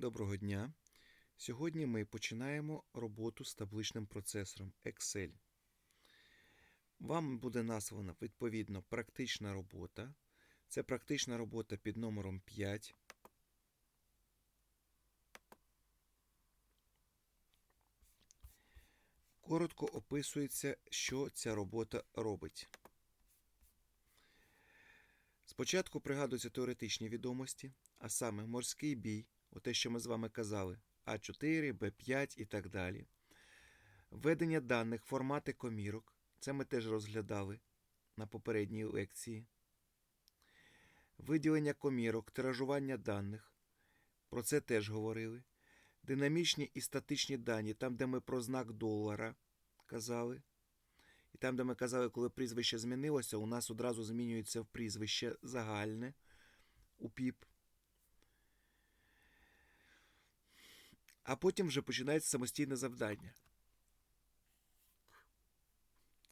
Доброго дня. Сьогодні ми починаємо роботу з табличним процесором Excel. Вам буде названа відповідно практична робота. Це практична робота під номером 5. Коротко описується, що ця робота робить. Спочатку пригадуються теоретичні відомості, а саме морський бій, те, що ми з вами казали, А4, Б5 і так далі. Введення даних, формати комірок. Це ми теж розглядали на попередній лекції. Виділення комірок, тиражування даних. Про це теж говорили. Динамічні і статичні дані, там, де ми про знак долара казали. І там, де ми казали, коли прізвище змінилося, у нас одразу змінюється в прізвище загальне у ПІП. А потім вже починається самостійне завдання.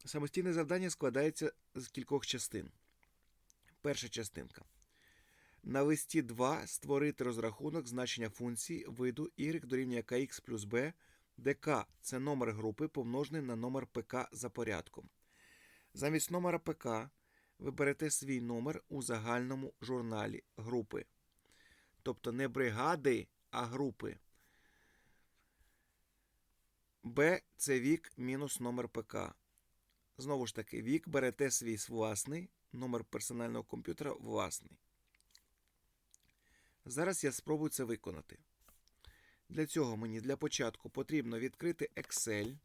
Самостійне завдання складається з кількох частин. Перша частинка. На листі 2 створити розрахунок значення функції виду y дорівнює kx плюс b, де k – це номер групи помножений на номер ПК за порядком. Замість номера ПК ви берете свій номер у загальному журналі групи. Тобто не бригади, а групи. Б це вік мінус номер ПК. Знову ж таки, вік берете свій власний, номер персонального комп'ютера власний. Зараз я спробую це виконати. Для цього мені для початку потрібно відкрити Excel.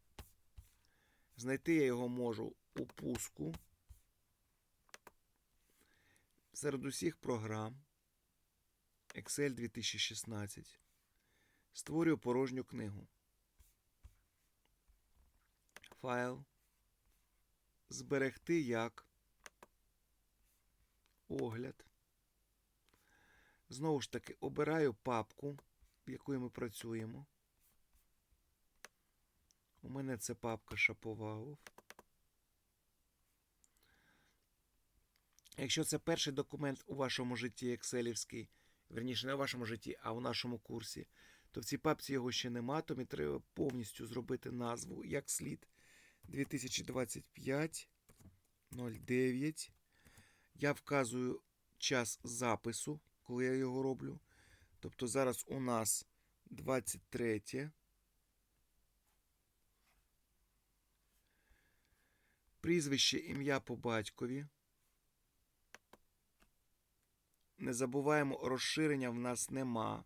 Знайти я його можу у пуску. Серед усіх програм. Excel 2016. Створюю порожню книгу. Файл. Зберегти як. Огляд. Знову ж таки, обираю папку, в якої ми працюємо. У мене це папка Шаповалов. Якщо це перший документ у вашому житті екселівський, верніше не у вашому житті, а у нашому курсі, то в цій папці його ще нема, то мені треба повністю зробити назву як слід 2025 09. Я вказую час запису, коли я його роблю. Тобто зараз у нас 23. Прізвище ім'я по батькові. Не забуваємо, розширення в нас нема.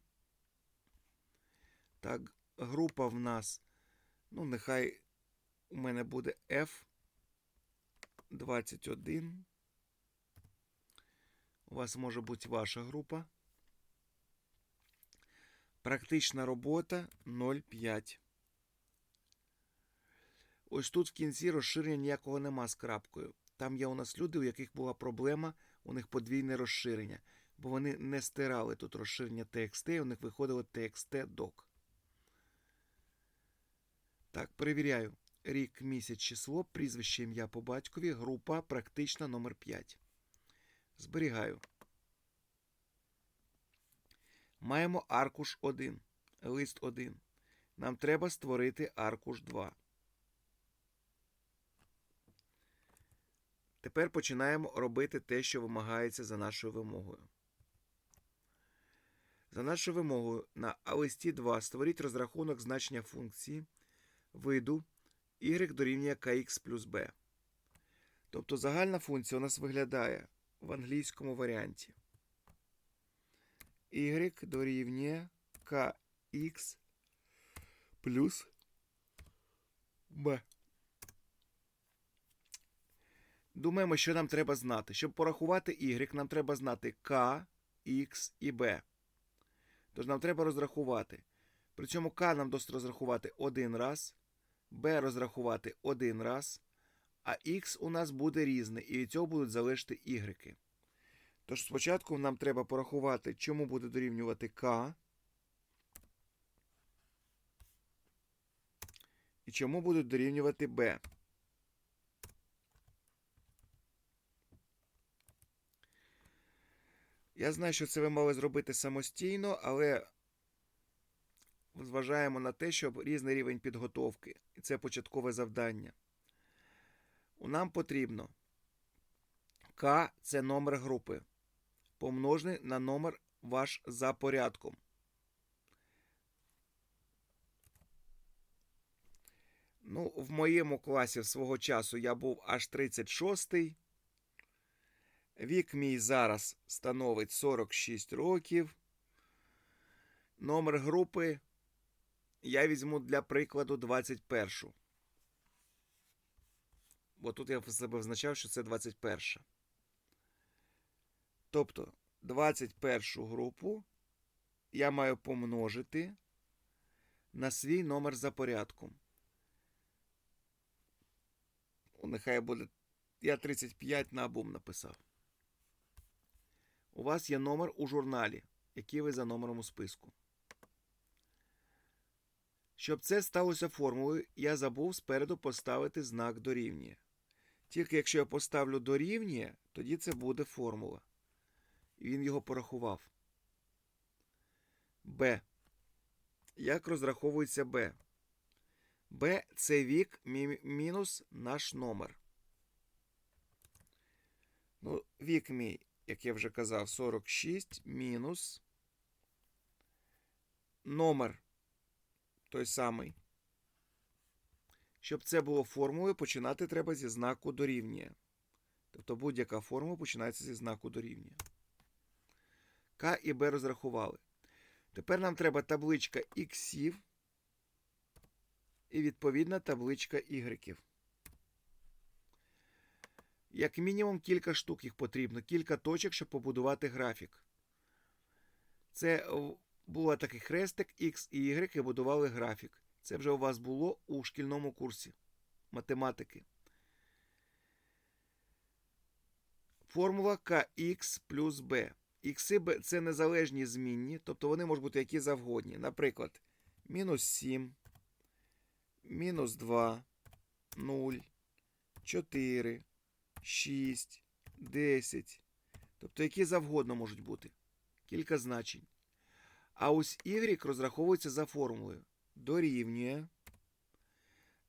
Так, група в нас, ну, нехай у мене буде F21. У вас може бути ваша група. Практична робота 0,5. Ось тут в кінці розширення ніякого нема з крапкою. Там є у нас люди, у яких була проблема, у них подвійне розширення, бо вони не стирали тут розширення TXT, у них виходило TXT-doc. Так, перевіряю. Рік, місяць, число, прізвище ім'я по батькові, група практична номер 5. Зберігаю. Маємо аркуш 1, лист 1. Нам треба створити аркуш 2. Тепер починаємо робити те, що вимагається за нашою вимогою. За нашою вимогою на листі 2 створіть розрахунок значення функції виду y дорівнює kx плюс b. Тобто загальна функція у нас виглядає в англійському варіанті. y дорівнює kx плюс b. Думаємо, що нам треба знати. Щоб порахувати y, нам треба знати k, x і b. Тож нам треба розрахувати. При цьому k нам досить розрахувати один раз, b розрахувати один раз, а x у нас буде різне, і від цього будуть залежати y. Тож спочатку нам треба порахувати, чому буде дорівнювати k і чому будуть дорівнювати b. Я знаю, що це ви мали зробити самостійно, але зважаємо на те, що різний рівень підготовки, і це початкове завдання. Нам потрібно К це номер групи, помножений на номер ваш за порядком. Ну, в моєму класі свого часу я був аж 36-й. Вік мій зараз становить 46 років. Номер групи я візьму для прикладу 21. Бо тут я себе визначав, що це 21. Тобто 21 групу я маю помножити на свій номер за порядком. Нехай буде. Я 35 на обум написав. У вас є номер у журналі, який ви за номером у списку. Щоб це сталося формулою, я забув спереду поставити знак дорівнює. Тільки якщо я поставлю дорівнює, тоді це буде формула. І він його порахував. Б. Як розраховується Б? Б це вік мі- мінус наш номер. Ну, вік мій, як я вже казав, 46 мінус номер той самий. Щоб це було формулою, починати треба зі знаку дорівнює. Тобто будь-яка формула починається зі знаку дорівнює. К і Б розрахували. Тепер нам треба табличка іксів і відповідна табличка ігреків. Як мінімум кілька штук їх потрібно, кілька точок, щоб побудувати графік. Це був такий хрестик X і Y і будували графік. Це вже у вас було у шкільному курсі математики. Формула KX плюс B. Ікси Б це незалежні змінні, тобто вони можуть бути які завгодні. Наприклад, мінус 7, мінус 2, 0, 4, 6, 10. Тобто які завгодно можуть бути. Кілька значень. А ось y розраховується за формулою. Дорівнює.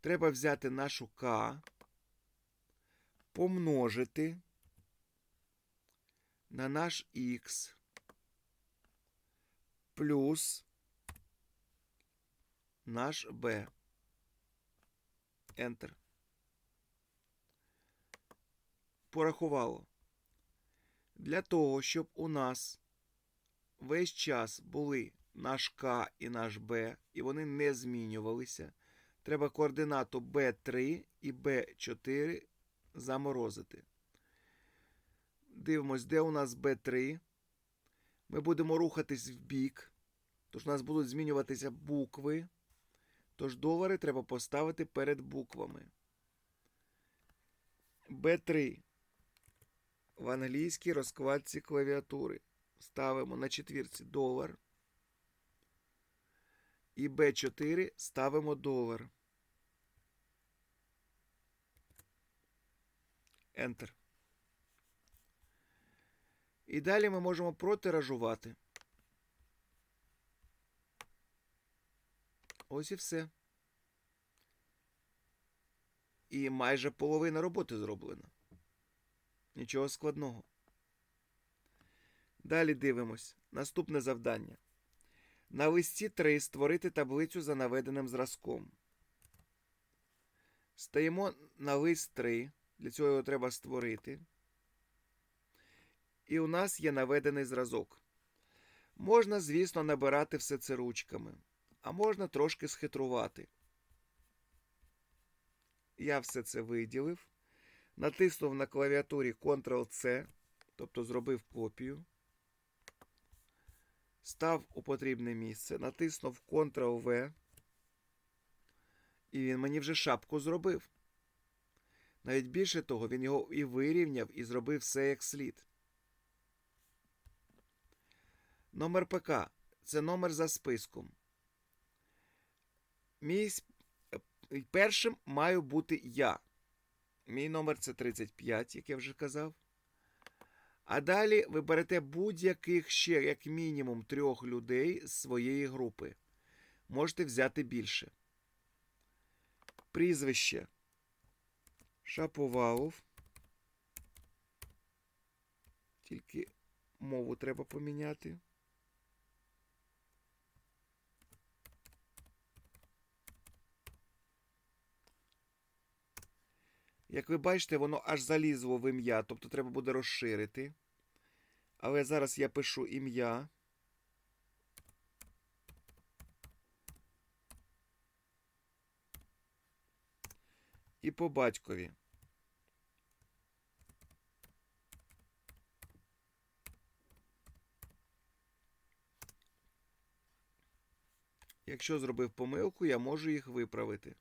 Треба взяти нашу k, помножити на наш x плюс наш b. Enter. Порахувало. Для того, щоб у нас весь час були наш К і наш Б, і вони не змінювалися, треба координату B3 і B4 заморозити. Дивимось, де у нас B3. Ми будемо рухатись в бік, тож у нас будуть змінюватися букви. Тож долари треба поставити перед буквами. B3 в англійській розкладці клавіатури. Ставимо на четвірці долар. І B4 ставимо долар. Enter. І далі ми можемо протиражувати. Ось і все. І майже половина роботи зроблена. Нічого складного. Далі дивимось. Наступне завдання. На листі 3 створити таблицю за наведеним зразком. Стаємо на лист 3. Для цього його треба створити. І у нас є наведений зразок. Можна, звісно, набирати все це ручками, а можна трошки схитрувати. Я все це виділив. Натиснув на клавіатурі Ctrl-C, тобто зробив копію. Став у потрібне місце, натиснув Ctrl-V. І він мені вже шапку зробив. Навіть більше того, він його і вирівняв, і зробив все як слід. Номер ПК це номер за списком. Мій першим маю бути я. Мій номер це 35, як я вже казав. А далі ви берете будь-яких ще, як мінімум, трьох людей з своєї групи. можете взяти більше. Прізвище. Шаповалов. Тільки мову треба поміняти. Як ви бачите, воно аж залізло в ім'я, тобто треба буде розширити. Але зараз я пишу ім'я. І по батькові. Якщо зробив помилку, я можу їх виправити.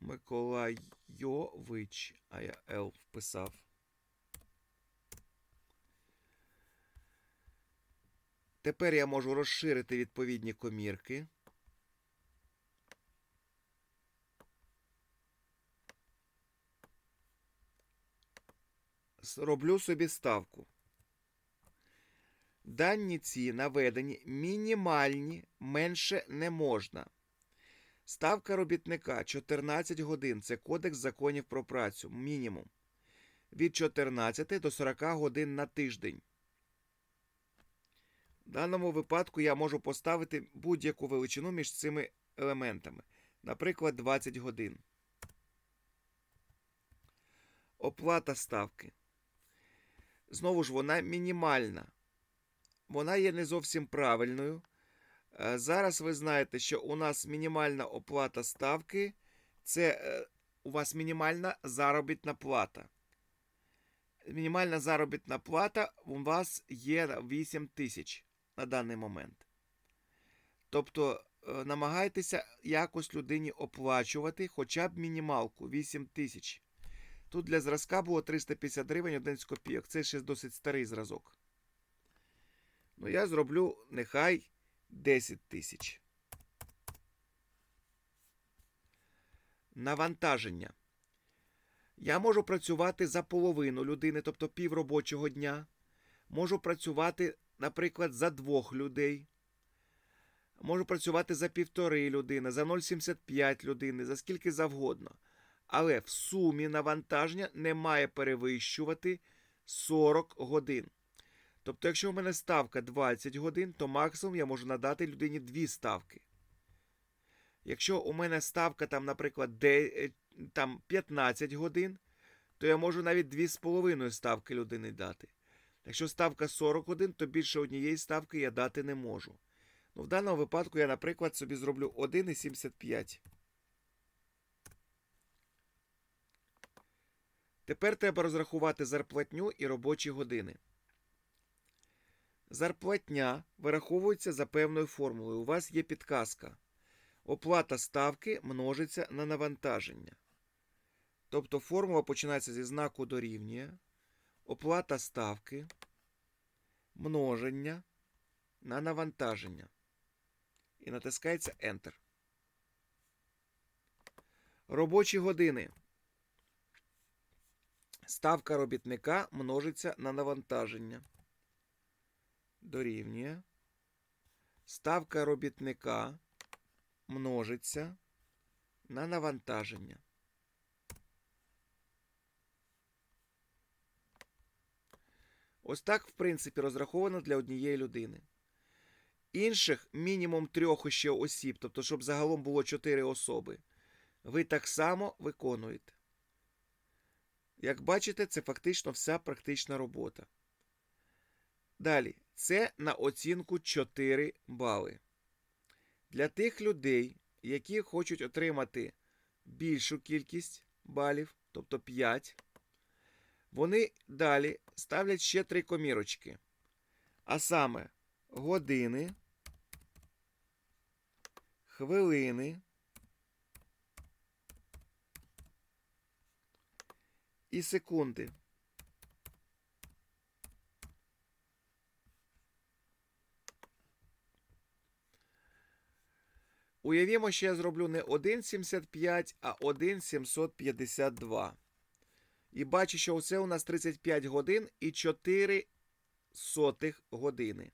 Миколайович, а я Л вписав. Тепер я можу розширити відповідні комірки. Роблю собі ставку. Дані ці наведені мінімальні, менше не можна. Ставка робітника 14 годин. Це Кодекс законів про працю. Мінімум. Від 14 до 40 годин на тиждень. В даному випадку я можу поставити будь-яку величину між цими елементами. Наприклад, 20 годин. Оплата ставки. Знову ж вона мінімальна. Вона є не зовсім правильною. Е, Зараз ви знаєте, що у нас мінімальна оплата ставки це е, у вас мінімальна заробітна плата. Мінімальна заробітна плата у вас є 8 тисяч на даний момент. Тобто е, намагайтеся якось людині оплачувати хоча б мінімалку 8 тисяч. Тут для зразка було 350 гривень 11 копійок. Це ще досить старий зразок. Ну, я зроблю нехай 10 тисяч. Навантаження. Я можу працювати за половину людини, тобто пів робочого дня. Можу працювати, наприклад, за двох людей. Можу працювати за півтори людини, за 0,75 людини, за скільки завгодно. Але в сумі навантаження не має перевищувати 40 годин. Тобто, якщо в мене ставка 20 годин, то максимум я можу надати людині 2 ставки. Якщо у мене ставка, там, наприклад, де, е, там 15 годин, то я можу навіть 2,5 ставки людини дати. Якщо ставка 40 годин, то більше однієї ставки я дати не можу. Ну, в даному випадку я, наприклад, собі зроблю 1,75. Тепер треба розрахувати зарплатню і робочі години. Зарплатня вираховується за певною формулою. У вас є підказка. Оплата ставки множиться на навантаження. Тобто формула починається зі знаку дорівнює. Оплата ставки множення на навантаження. І натискається Enter. Робочі години. Ставка робітника множиться на навантаження. Дорівнює. Ставка робітника множиться на навантаження. Ось так, в принципі, розраховано для однієї людини. Інших мінімум трьох ще осіб, тобто, щоб загалом було чотири особи, ви так само виконуєте. Як бачите, це фактично вся практична робота. Далі, це на оцінку 4 бали. Для тих людей, які хочуть отримати більшу кількість балів, тобто 5, вони далі ставлять ще три комірочки. А саме години, хвилини і секунди. Уявімо, що я зроблю не 1,75, а 1,752. І бачу, що це у нас 35 годин і 4 сотих години.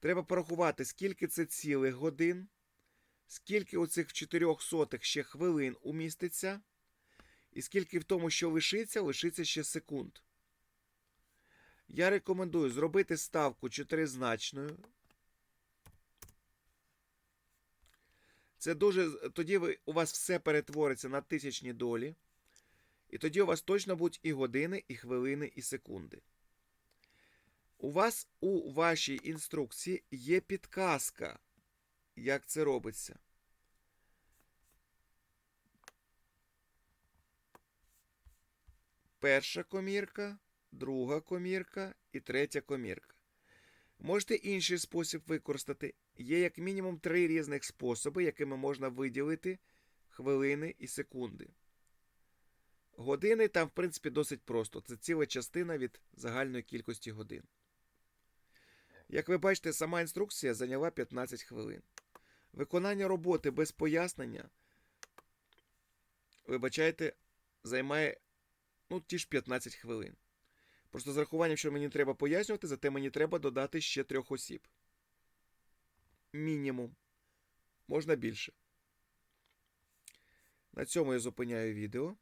Треба порахувати, скільки це цілих годин, скільки оцих в чотирьох сотих ще хвилин уміститься, і скільки в тому, що лишиться, лишиться ще секунд. Я рекомендую зробити ставку чотиризначною. Це дуже. Тоді ви, у вас все перетвориться на тисячні долі. І тоді у вас точно будуть і години, і хвилини, і секунди. У вас у вашій інструкції є підказка, як це робиться. Перша комірка, друга комірка і третя комірка. Можете інший спосіб використати. Є як мінімум три різних способи, якими можна виділити хвилини і секунди. Години там, в принципі, досить просто. Це ціла частина від загальної кількості годин. Як ви бачите, сама інструкція зайняла 15 хвилин. Виконання роботи без пояснення, вибачайте, займає ну, ті ж 15 хвилин. Просто з рахуванням, що мені треба пояснювати, зате мені треба додати ще трьох осіб. Мінімум. Можна більше. На цьому я зупиняю відео.